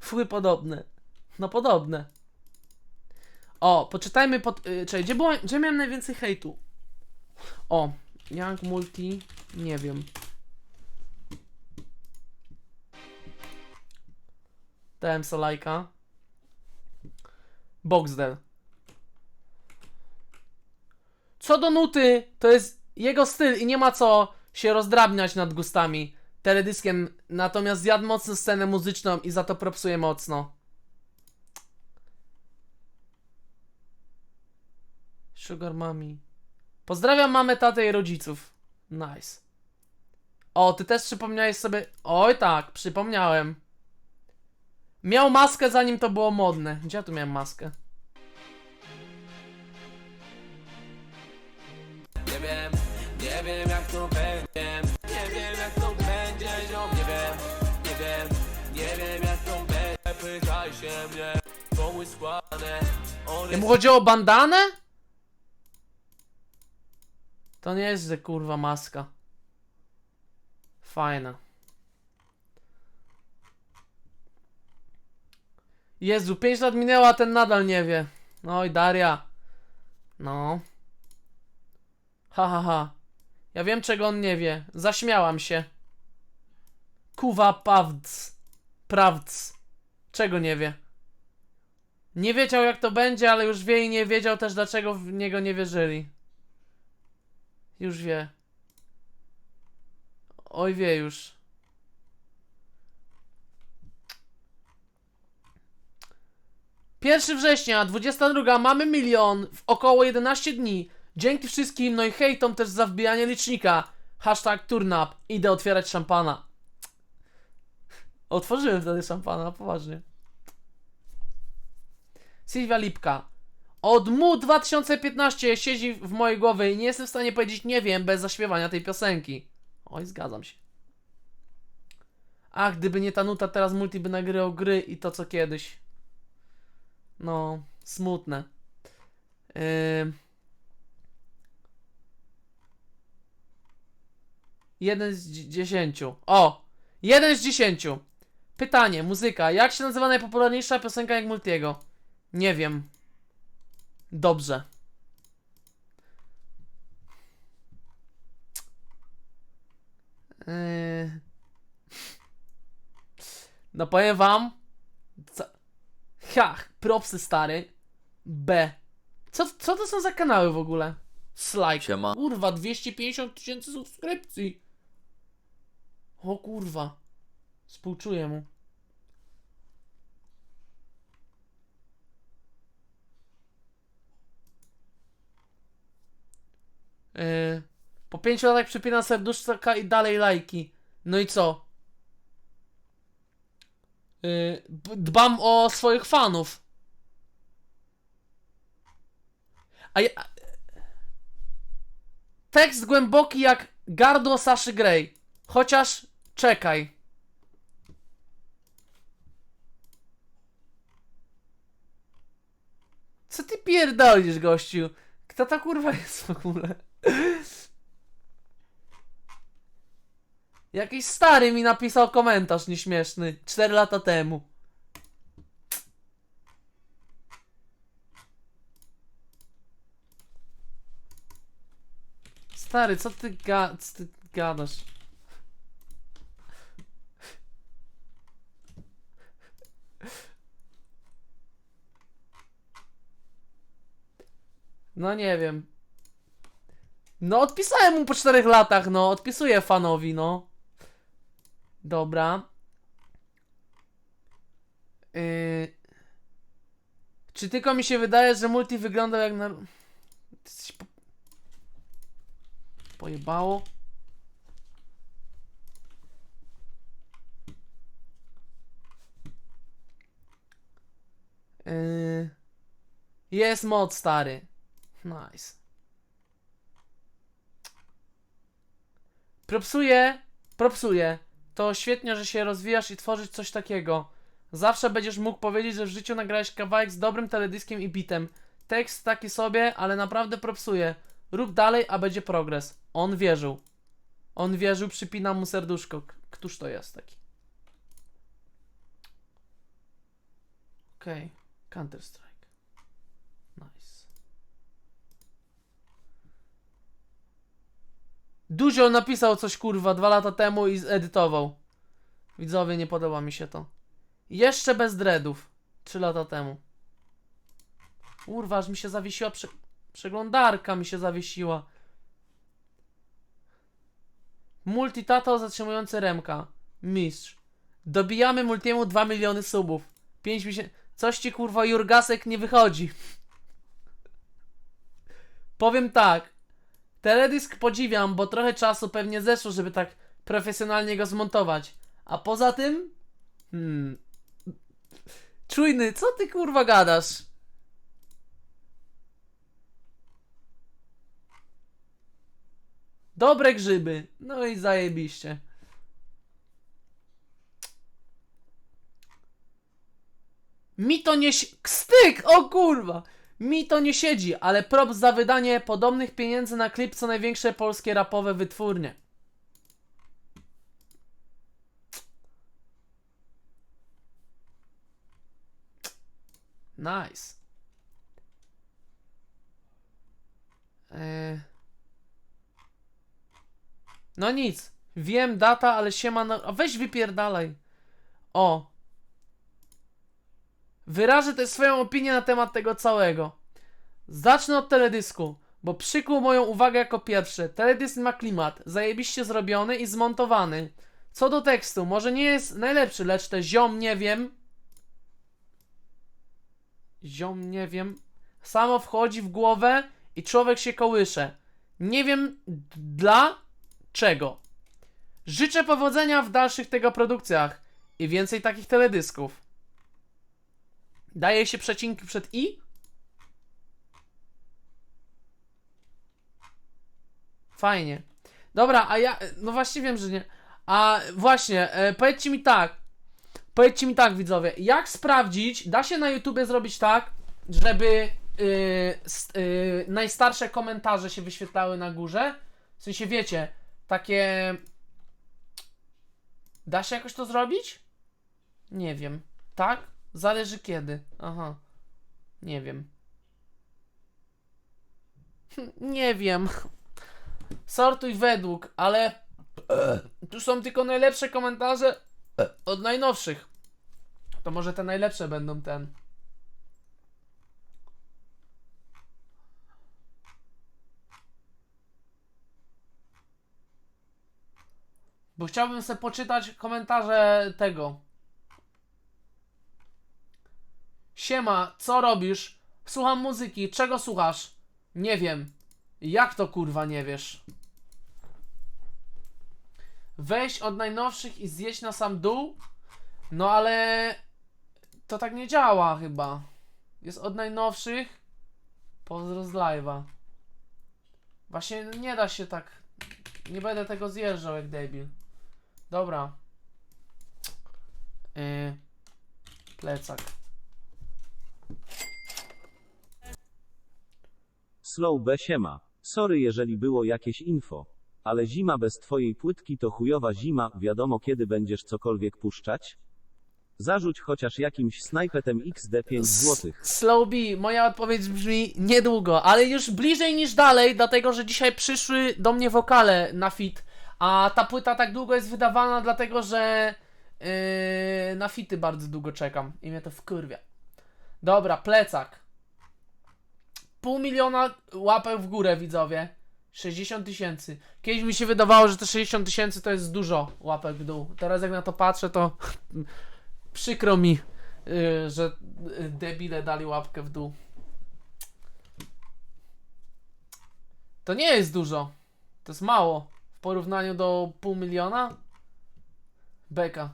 Fuj, podobne. No podobne. O, poczytajmy pod... Yy, czekaj, gdzie, było, gdzie miałem najwięcej hejtu? O, Young Multi, nie wiem. Dałem so lajka. Boxdel. Co do nuty, to jest jego styl i nie ma co się rozdrabniać nad gustami teledyskiem, natomiast zjadł mocno scenę muzyczną i za to propsuje mocno. Sugar Mami. Pozdrawiam mamę, tatę i rodziców. Nice. O, ty też przypomniałeś sobie... Oj tak, przypomniałem. Miał maskę zanim to było modne. Gdzie ja tu miałem maskę? Nie wiem, nie wiem jak to będzie Jemu chodziło o bandanę? To nie jest, że kurwa maska. Fajna. Jezu, 5 lat minęło, a ten nadal nie wie. Oj, Daria. No. Ha, ha, ha. Ja wiem, czego on nie wie. Zaśmiałam się. Kuwa pawc. Prawc. Czego nie wie? Nie wiedział jak to będzie, ale już wie i nie wiedział też dlaczego w niego nie wierzyli. Już wie. Oj wie już. Pierwszy września, 22, mamy milion w około 11 dni. Dzięki wszystkim, no i hejtom też za wbijanie licznika. Hashtag turnap. Idę otwierać szampana. Otworzyłem wtedy szampana, poważnie. Sylwia Lipka. Od mu 2015 siedzi w mojej głowie i nie jestem w stanie powiedzieć nie wiem bez zaśpiewania tej piosenki. Oj, zgadzam się. Ach, gdyby nie ta nuta, teraz multi by nagrywał gry i to co kiedyś. No, smutne. Yy... Jeden z dzi- dziesięciu. O! Jeden z dziesięciu. Pytanie, muzyka. Jak się nazywa najpopularniejsza piosenka jak Multiego? Nie wiem. Dobrze. Yy... No powiem wam. Co... Ha, propsy stary. B. Co, co to są za kanały w ogóle? Slike. Siema. Kurwa, 250 tysięcy subskrypcji. O kurwa. Współczuję mu. Yy, po 5 latach przypina serduszka i dalej lajki. No i co? B- dbam o swoich fanów. A ja... Tekst głęboki jak gardło Saszy Grey. Chociaż czekaj. Co ty pierdolisz, gościu? Kto ta kurwa jest w ogóle? Jakiś stary mi napisał komentarz nieśmieszny 4 lata temu. Stary, co ty, ga co ty gadasz? No nie wiem. No odpisałem mu po 4 latach, no. Odpisuję fanowi, no. Dobra. Yy... Czy tylko mi się wydaje, że multi wyglądał jak na... Pojebało. Yy... Jest mod stary. Nice. Propsuję, propsuję to świetnie, że się rozwijasz i tworzysz coś takiego. Zawsze będziesz mógł powiedzieć, że w życiu nagrałeś kawałek z dobrym teledyskiem i bitem. Tekst taki sobie, ale naprawdę propsuje. Rób dalej, a będzie progres. On wierzył. On wierzył, przypina mu serduszko. Któż to jest taki? Okej, okay. Counter-Strike. Dużo napisał coś kurwa dwa lata temu i zedytował. Widzowie, nie podoba mi się to. Jeszcze bez dreadów. Trzy lata temu. Kurwa, aż mi się zawiesiła prze... przeglądarka mi się zawiesiła. Multitato zatrzymujący Remka. Mistrz. Dobijamy Multiemu 2 miliony subów. 5 miesięcy. Coś ci kurwa Jurgasek nie wychodzi. Powiem tak. Teledysk podziwiam, bo trochę czasu pewnie zeszło, żeby tak profesjonalnie go zmontować. A poza tym. Hmm. Czujny, co ty kurwa gadasz? Dobre grzyby. No i zajebiście. Mi to nie. Kstyk! O kurwa! Mi to nie siedzi, ale props za wydanie podobnych pieniędzy na klip co największe polskie rapowe wytwórnie. Nice. Eee. No nic. Wiem data, ale siema. A weź wypierdalaj. O. Wyrażę też swoją opinię na temat tego całego. Zacznę od teledysku, bo przykuł moją uwagę jako pierwszy. Teledysk ma klimat, zajebiście zrobiony i zmontowany. Co do tekstu, może nie jest najlepszy, lecz te ziom nie wiem. Ziom nie wiem. Samo wchodzi w głowę i człowiek się kołysze. Nie wiem dla czego. Życzę powodzenia w dalszych tego produkcjach i więcej takich teledysków. Daje się przecinki przed i? Fajnie. Dobra, a ja. No właśnie wiem, że nie. A właśnie, e, powiedzcie mi tak. Powiedzcie mi tak, widzowie. Jak sprawdzić? Da się na YouTubie zrobić tak, żeby y, y, najstarsze komentarze się wyświetlały na górze? W sensie, wiecie, takie. Da się jakoś to zrobić? Nie wiem. Tak? Zależy kiedy. Aha. Nie wiem. Nie wiem. Sortuj według, ale tu są tylko najlepsze komentarze od najnowszych. To może te najlepsze będą ten. Bo chciałbym sobie poczytać komentarze tego. Siema, co robisz? Słucham muzyki. Czego słuchasz? Nie wiem. Jak to kurwa nie wiesz? Weź od najnowszych i zjeść na sam dół? No ale to tak nie działa chyba. Jest od najnowszych. Pozdro z live'a. Właśnie nie da się tak. Nie będę tego zjeżdżał jak debil. Dobra. Yy, plecak. Slow B siema. Sorry jeżeli było jakieś info. Ale zima bez twojej płytki to chujowa zima, wiadomo kiedy będziesz cokolwiek puszczać? Zarzuć chociaż jakimś snajpetem XD 5 złotych. Slow B, moja odpowiedź brzmi niedługo, ale już bliżej niż dalej, dlatego że dzisiaj przyszły do mnie wokale na fit. A ta płyta tak długo jest wydawana, dlatego że yy, na fity bardzo długo czekam i mnie to wkurwia. Dobra, plecak. Pół miliona łapek w górę, widzowie. 60 tysięcy. Kiedyś mi się wydawało, że te 60 tysięcy to jest dużo łapek w dół. Teraz jak na to patrzę, to przykro mi, yy, że yy, debile dali łapkę w dół. To nie jest dużo. To jest mało. W porównaniu do pół miliona? Beka.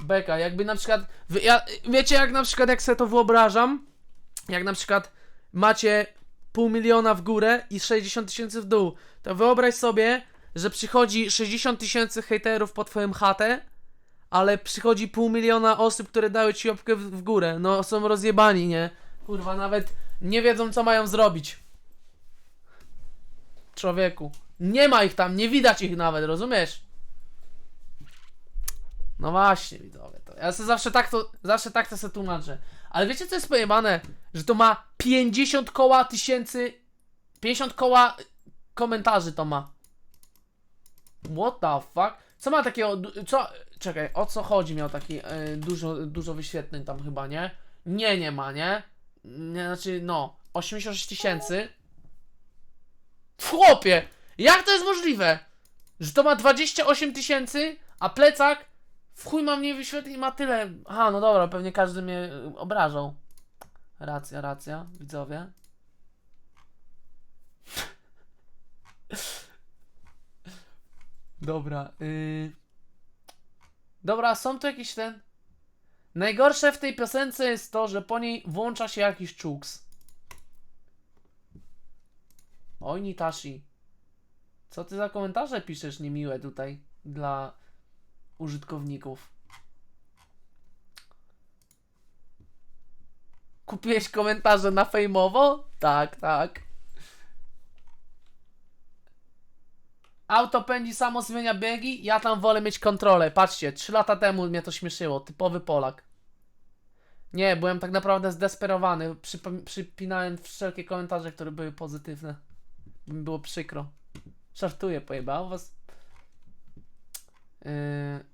Beka. Jakby na przykład. Ja, wiecie, jak na przykład, jak sobie to wyobrażam? Jak na przykład macie pół miliona w górę i 60 tysięcy w dół. To wyobraź sobie, że przychodzi 60 tysięcy hejterów po twoją chatę, ale przychodzi pół miliona osób, które dały ci łapkę w, w górę. No, są rozjebani, nie? Kurwa, nawet nie wiedzą, co mają zrobić. Człowieku. Nie ma ich tam, nie widać ich nawet, rozumiesz? No właśnie, widzowie, to Ja sobie zawsze tak to, zawsze tak to sobie tłumaczę. Ale wiecie co jest pojebane? Że to ma 50 koła tysięcy, 50 koła komentarzy to ma. What the fuck? Co ma takiego, co, czekaj, o co chodzi miał taki, e, dużo, dużo wyświetleń tam chyba, nie? Nie, nie ma, nie? nie znaczy, no, 86 tysięcy. Chłopie, jak to jest możliwe? Że to ma 28 tysięcy, a plecak w chuj ma mniej wyświetleń i ma tyle. Aha, no dobra, pewnie każdy mnie y, obrażał. Racja, racja, widzowie. Dobra, yy... Dobra, są tu jakieś ten... Najgorsze w tej piosence jest to, że po niej włącza się jakiś czuks. Oj, Nitashi. Co ty za komentarze piszesz niemiłe tutaj dla użytkowników? Kupiłeś komentarze na fejmowo? Tak, tak. Auto pędzi samo, zmienia biegi, ja tam wolę mieć kontrolę. Patrzcie, 3 lata temu mnie to śmieszyło, typowy Polak. Nie, byłem tak naprawdę zdesperowany. Przypo- przypinałem wszelkie komentarze, które były pozytywne. Było przykro. Żartuję, pojebało was. Yy...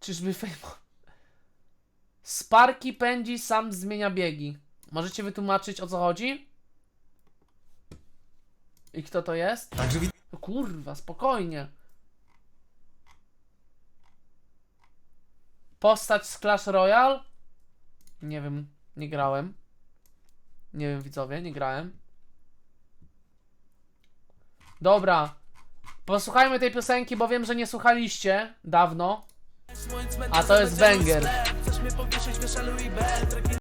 Czyżby fejmo... Sparki pędzi, sam zmienia biegi. Możecie wytłumaczyć o co chodzi? I kto to jest? Także wit- No kurwa, spokojnie. Postać z Clash Royale? Nie wiem, nie grałem. Nie wiem, widzowie, nie grałem. Dobra. Posłuchajmy tej piosenki, bo wiem, że nie słuchaliście dawno. A to jest banger.